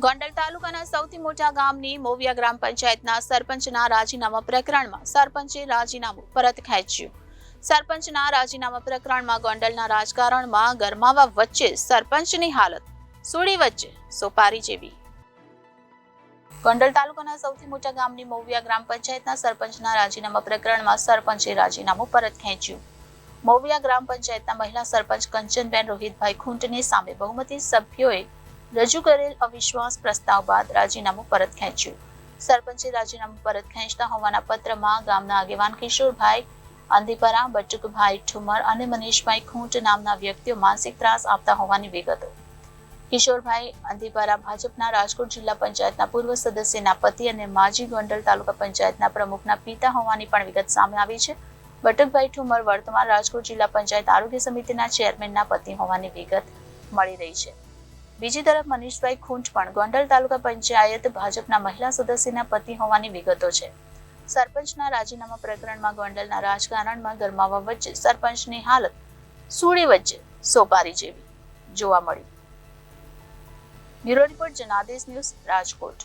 ગોંડલ તાલુકાના સૌથી મોટા ગામની મોવિયા ગ્રામ પંચાયતના સરપંચના રાજીનામા પ્રકરણમાં સરપંચે રાજીનામું પરત ખેંચ્યું. સરપંચના રાજીનામા પ્રકરણમાં ગોંડલના રાજકારણમાં ગરમાવા વચ્ચે સરપંચની હાલત સુડી વચ્ચે સોપારી જેવી. ગોંડલ તાલુકાના સૌથી મોટા ગામની મોવિયા ગ્રામ પંચાયતના સરપંચના રાજીનામા પ્રકરણમાં સરપંચે રાજીનામું પરત ખેંચ્યું. મોવિયા ગ્રામ પંચાયતના મહિલા સરપંચ કંચનબેન રોહિતભાઈ ખૂંટની સામે બહુમતી સભ્યોએ રજૂ કરેલ અવિશ્વાસ પ્રસ્તાવ બાદ રાજીનામું પરત ખેંચ્યું. સરપંચે રાજીનામું પરત ખેંચતા હોવાના પત્રમાં ગામના આગેવાન કિશોરભાઈ અંધીપરા બટુકભાઈ ઠુમર અને મનીષભાઈ ખૂંટ નામના વ્યક્તિઓ માનસિક ત્રાસ આપતા હોવાની વિગતો. કિશોરભાઈ અંદીપરા ભાજપના રાજકોટ જિલ્લા પંચાયતના પૂર્વ સદસ્યના પતિ અને માજી ગોંડલ તાલુકા પંચાયતના પ્રમુખના પિતા હોવાની પણ વિગત સામે આવી છે. બટુકભાઈ ઠુમર વર્તમાન રાજકોટ જિલ્લા પંચાયત આરોગ્ય સમિતિના ચેરમેનના પતિ હોવાની વિગત મળી રહી છે. બીજી તરફ મનીષભાઈ ખૂંટ પણ ગોંડલ તાલુકા પંચાયત ભાજપના મહિલા સદસ્યના પતિ હોવાની વિગતો છે. સરપંચના રાજીનામા પ્રકરણમાં ગોંડલના રાજકારણમાં ગરમાવા વચ્ચે સરપંચની હાલત સુડી વચ્ચે સોપારી જેવી. જોવા મળી bureau report Janadesh news Rajkot.